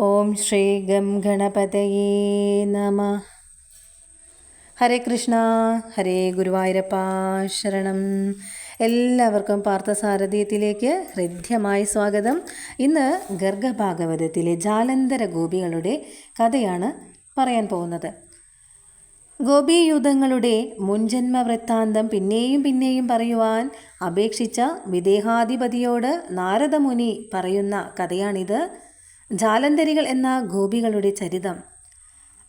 ഓം Shri gum ഗണപതയേ നമ. ഹരേ കൃഷ്ണ ഹരേ ഗുരുവായൂരപ്പ ശരണം. എല്ലാവർക്കും പാർത്ഥസാരഥിയത്തിലേക്ക് ഹൃദ്യമായ സ്വാഗതം. ഇന്ന് ഗർഗഭാഗവതത്തിലെ ജാലന്ധര ഗോപികളുടെ കഥയാണ് പറയാൻ പോകുന്നത്. ഗോപീയുധങ്ങളുടെ മുൻജന്മ വൃത്താന്തം പിന്നെയും പിന്നെയും പറയുവാൻ അപേക്ഷിച്ച വിദേഹാധിപതിയോട് നാരദമുനി പറയുന്ന കഥയാണിത്. ജാലന്ധരികൾ എന്ന ഗോപികളുടെ ചരിതം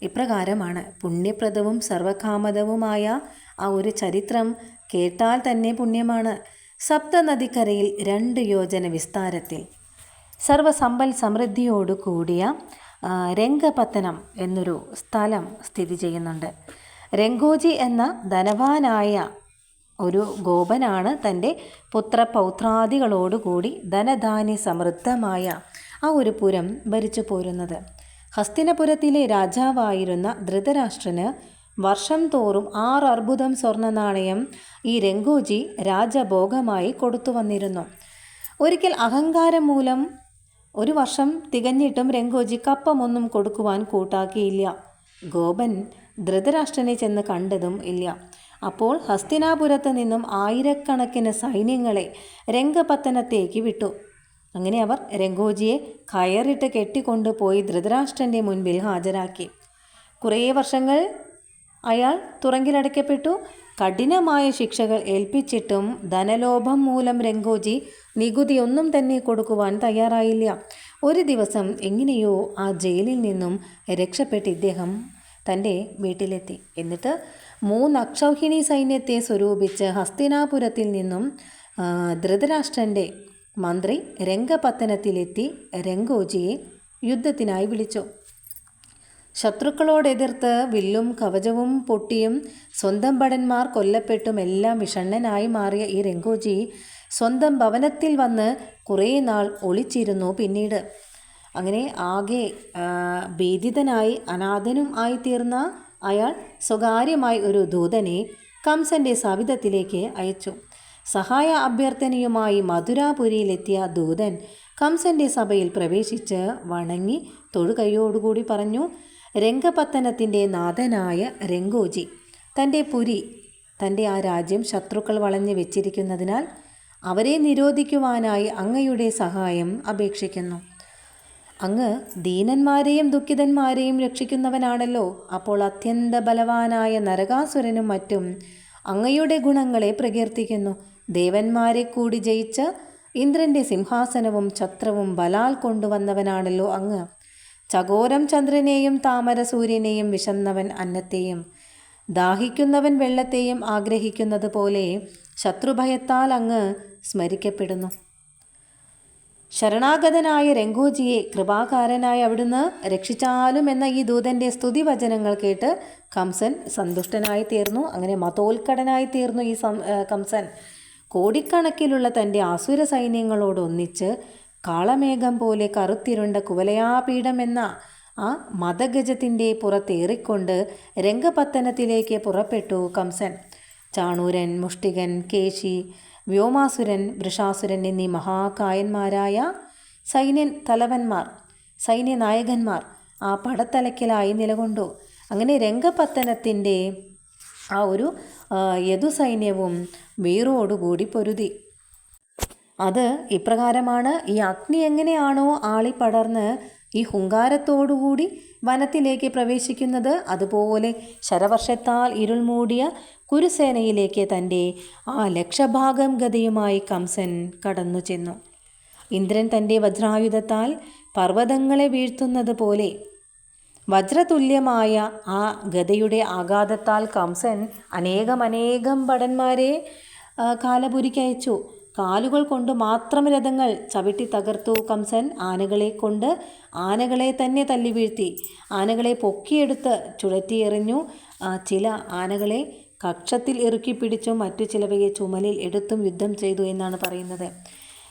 ഇപ്രകാരമാണ്. പുണ്യപ്രദവും സർവകാമതവുമായ ആ ഒരു ചരിത്രം കേട്ടാൽ തന്നെ പുണ്യമാണ്. സപ്തനദിക്കരയിൽ രണ്ട് യോജന വിസ്താരത്തിൽ സർവസമ്പൽ സമൃദ്ധിയോടു കൂടിയ രംഗപത്തനം എന്നൊരു സ്ഥലം സ്ഥിതി ചെയ്യുന്നുണ്ട്. രംഗോജി എന്ന ധനവാനായ ഒരു ഗോപനാണ് തന്റെ പുത്രപൗത്രാദികളോടുകൂടി ധനധാന്യ സമൃദ്ധമായ ആ ഒരു പുരം ഭരിച്ചു പോരുന്നത്. ഹസ്തിനപുരത്തിലെ രാജാവായിരുന്ന ധൃതരാഷ്ട്രന് വർഷം തോറും ആറ് അർബുദം സ്വർണ നാണയം ഈ രംഗോജി രാജഭോഗമായി കൊടുത്തു വന്നിരുന്നു. ഒരിക്കൽ അഹങ്കാരം മൂലം ഒരു വർഷം തികഞ്ഞിട്ടും രംഗോജി കപ്പമൊന്നും കൊടുക്കുവാൻ കൂട്ടാക്കിയില്ല. ഗോപൻ ധൃതരാഷ്ട്രനെ ചെന്ന് കണ്ടതും ഇല്ല. അപ്പോൾ ഹസ്തിനാപുരത്ത് നിന്നും ആയിരക്കണക്കിന് സൈന്യങ്ങളെ രംഗപത്തനത്തേക്ക് വിട്ടു. അങ്ങനെ അവർ രംഗോജിയെ കയറിട്ട് കെട്ടിക്കൊണ്ടുപോയി ധൃതരാഷ്ട്രന്റെ മുൻപിൽ ഹാജരാക്കി. കുറേ വർഷങ്ങൾ അയാൾ തുറങ്കിലടയ്ക്കപ്പെട്ടു. കഠിനമായ ശിക്ഷകൾ ഏൽപ്പിച്ചിട്ടും ധനലോഭം മൂലം രംഗോജി നികുതി ഒന്നും തന്നെ കൊടുക്കുവാൻ തയ്യാറായില്ല. ഒരു ദിവസം എങ്ങനെയോ ആ ജയിലിൽ നിന്നും രക്ഷപ്പെട്ട് ഇദ്ദേഹം തന്റെ വീട്ടിലെത്തി. എന്നിട്ട് മൂന്ന് അക്ഷൗഹിണി സൈന്യത്തെ സ്വരൂപിച്ച് ഹസ്തിനാപുരത്തിൽ നിന്നും ധൃതരാഷ്ട്രന്റെ മന്ത്രി രംഗപത്തനത്തിലെത്തി രംഗോജിയെ യുദ്ധത്തിനായി വിളിച്ചു. ശത്രുക്കളോടെതിർത്ത് വില്ലും കവചവും പൊട്ടിയും സ്വന്തം ഭടന്മാർ കൊല്ലപ്പെട്ടും എല്ലാം വിഷണ്ണനായി മാറിയ ഈ രംഗോജി സ്വന്തം ഭവനത്തിൽ വന്ന് കുറേ നാൾ ഒളിച്ചിരുന്നു പിന്നീട്. അങ്ങനെ ആകെ ഭീതിതനായി അനാഥനും ആയിത്തീർന്ന അയാൾ സ്വകാര്യമായി ഒരു ദൂതനെ കംസന്റെ സവിധത്തിലേക്ക് അയച്ചു. സഹായ അഭ്യർത്ഥനയുമായി മധുരാപുരിയിലെത്തിയ ദൂതൻ കംസന്റെ സഭയിൽ പ്രവേശിച്ച് വണങ്ങി തൊഴുകൈയോടുകൂടി പറഞ്ഞു രംഗപത്തനത്തിന്റെ നാഥനായ രംഗോജി തന്റെ പുരി തന്റെ ആ രാജ്യം ശത്രുക്കൾ വളഞ്ഞു വെച്ചിരിക്കുന്നതിനാൽ അവരെ നിരോധിക്കുവാനായി അങ്ങയുടെ സഹായം അപേക്ഷിക്കുന്നു. അങ്ങ് ദീനന്മാരെയും ദുഃഖിതന്മാരെയും രക്ഷിക്കുന്നവനാണല്ലോ. അപ്പോൾ അത്യന്ത ബലവാനായ നരകാസുരനും മറ്റും അങ്ങയുടെ ഗുണങ്ങളെ പ്രകീർത്തിക്കുന്നു. ദേവന്മാരെ കൂടി ജയിച്ച് ഇന്ദ്രന്റെ സിംഹാസനവും ഛത്രവും ബലാൽ കൊണ്ടുവന്നവനാണല്ലോ അങ്ങ്. ചകോരം ചന്ദ്രനെയും താമര സൂര്യനെയും വിശന്നവൻ അന്നത്തെയും ദാഹിക്കുന്നവൻ വെള്ളത്തെയും ആഗ്രഹിക്കുന്നത് പോലെ ശത്രുഭയത്താൽ അങ്ങ് സ്മരിക്കപ്പെടുന്നു. ശരണാഗതനായ രംഗോജിയെ കൃപാകാരനായി അവിടുന്ന് രക്ഷിച്ചാലും എന്ന ഈ ദൂതന്റെ സ്തുതി വചനങ്ങൾ കേട്ട് കംസൻ സന്തുഷ്ടനായി തീർന്നു. അങ്ങനെ മതോത്കടനായി തീർന്നു ഈ സം കംസൻ. കോടിക്കണക്കിലുള്ള തന്റെ ആസുര സൈന്യങ്ങളോടൊന്നിച്ച് കാളമേഘം പോലെ കറുത്തിരുണ്ട കുവലയാപീഠം എന്ന ആ മതഗജത്തിന്റെ പുറത്തേറിക്കൊണ്ട് രംഗപത്തനത്തിലേക്ക് പുറപ്പെട്ടു കംസൻ. ചാണൂരൻ മുഷ്ടികൻ കേശി വ്യോമാസുരൻ വൃഷാസുരൻ എന്നീ മഹാകായന്മാരായ സൈന്യ തലവന്മാർ സൈന്യനായകന്മാർ ആ പടത്തലക്കിലായി നിലകൊണ്ടു. അങ്ങനെ രംഗപത്തനത്തിന്റെ ആ ഒരു യദുസൈന്യവും വീറോടുകൂടി പൊരുതി. അത് ഇപ്രകാരമാണ് ഈ അഗ്നി എങ്ങനെയാണോ ആളി പടർന്ന് ഈ ഹുങ്കാരത്തോടുകൂടി വനത്തിലേക്ക് പ്രവേശിക്കുന്നത് അതുപോലെ ശരവർഷത്താൽ ഇരുൾ മൂടിയ കുരുസേനയിലേക്ക് തന്റെ ആ ലക്ഷഭാഗം ഗതിയുമായി കംസൻ കടന്നു ചെന്നു. ഇന്ദ്രൻ തന്റെ വജ്രായുധത്താൽ പർവതങ്ങളെ വീഴ്ത്തുന്നത് പോലെ വജ്രതുല്യമായ ആ ഗതയുടെ ആഘാതത്താൽ കംസൻ അനേകമനേകം ഭടന്മാരെ കാലപുരിക്കയച്ചു കാലുകൾ കൊണ്ട് മാത്രം രഥങ്ങൾ ചവിട്ടി തകർത്തു കംസൻ ആനകളെ കൊണ്ട്. ആനകളെ തന്നെ തല്ലി വീഴ്ത്തി. ആനകളെ പൊക്കിയെടുത്ത് ചുഴറ്റിയെറിഞ്ഞു ചില ആനകളെ കക്ഷത്തിൽ ഇറുക്കി പിടിച്ചും മറ്റു ചിലവയെ ചുമലിൽ എടുത്തും യുദ്ധം ചെയ്തു എന്നാണ് പറയുന്നത്.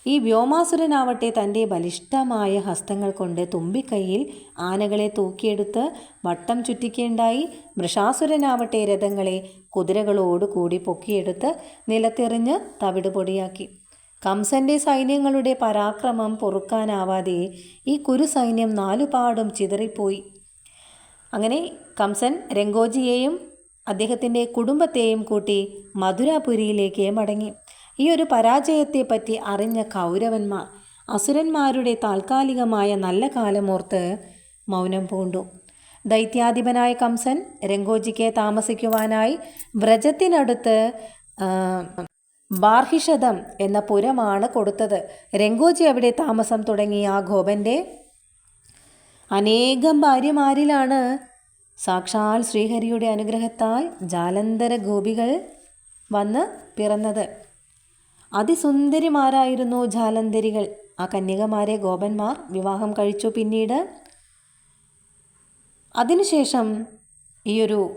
ഈ വ്യോമാസുരനാവട്ടെ തന്റെ ബലിഷ്ഠമായ ഹസ്തങ്ങൾ കൊണ്ട് തുമ്പിക്കൈയിൽ ആനകളെ തൂക്കിയെടുത്ത് വട്ടം ചുറ്റിക്കേണ്ടായി മൃഷാസുരനാവട്ടെ രഥങ്ങളെ കുതിരകളോട് കൂടി പൊക്കിയെടുത്ത് നിലത്തെറിഞ്ഞ് തവിട് പൊടിയാക്കി. കംസന്റെ സൈന്യങ്ങളുടെ പരാക്രമം പൊറുക്കാനാവാതെ ഈ കുരു സൈന്യം നാലുപാടും ചിതറിപ്പോയി. അങ്ങനെ കംസൻ രംഗോജിയെയും അദ്ദേഹത്തിന്റെ കുടുംബത്തെയും കൂട്ടി മധുരാപുരിയിലേക്ക് മടങ്ങി. ഈ ഒരു പരാജയത്തെപ്പറ്റി അറിഞ്ഞ കൗരവന്മാർ അസുരന്മാരുടെ താൽക്കാലികമായ നല്ല കാലമോർത്ത് മൗനം പൂണ്ടു. ദൈത്യാധിപനായ കംസൻ രംഗോജിക്ക് താമസിക്കുവാനായി വ്രജത്തിനടുത്ത് ബാർഹിഷതം എന്ന പുരമാണ് കൊടുത്തത്. രംഗോജി അവിടെ താമസം തുടങ്ങി ആ ഗോപന്റെ അനേകം ഭാര്യമാരിലാണ്. സാക്ഷാൽ ശ്രീഹരിയുടെ അനുഗ്രഹത്താൽ ജാലന്ധര ഗോപികൾ വന്ന് പിറന്നത്. അതിസുന്ദരിമാരായിരുന്നു ജാലന്ധരികൾ ആ കന്യകമാരെ ഗോപന്മാർ വിവാഹം കഴിച്ചു പിന്നീട്. അതിനുശേഷം ഈയൊരു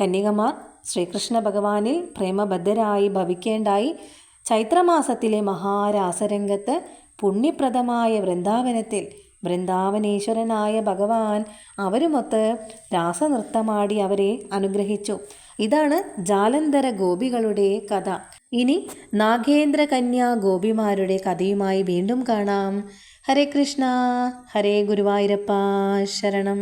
കന്യകമാർ ശ്രീകൃഷ്ണ ഭഗവാനിൽ പ്രേമബദ്ധരായി ഭവിക്കേണ്ടായി ചൈത്രമാസത്തിലെ മഹാരാസരംഗത്ത് പുണ്യപ്രദമായ വൃന്ദാവനത്തിൽ വൃന്ദാവനേശ്വരനായ ഭഗവാൻ അവരുമൊത്ത് രാസനൃത്തമാടി അവരെ അനുഗ്രഹിച്ചു. ഇതാണ് ജാലന്ധര ഗോപികളുടെ കഥ. ഇനി നാഗേന്ദ്ര കന്യാ ഗോപിമാരുടെ കഥയുമായി വീണ്ടും കാണാം. ഹരേ കൃഷ്ണ ഹരേ ഗുരുവായൂരപ്പ ശരണം.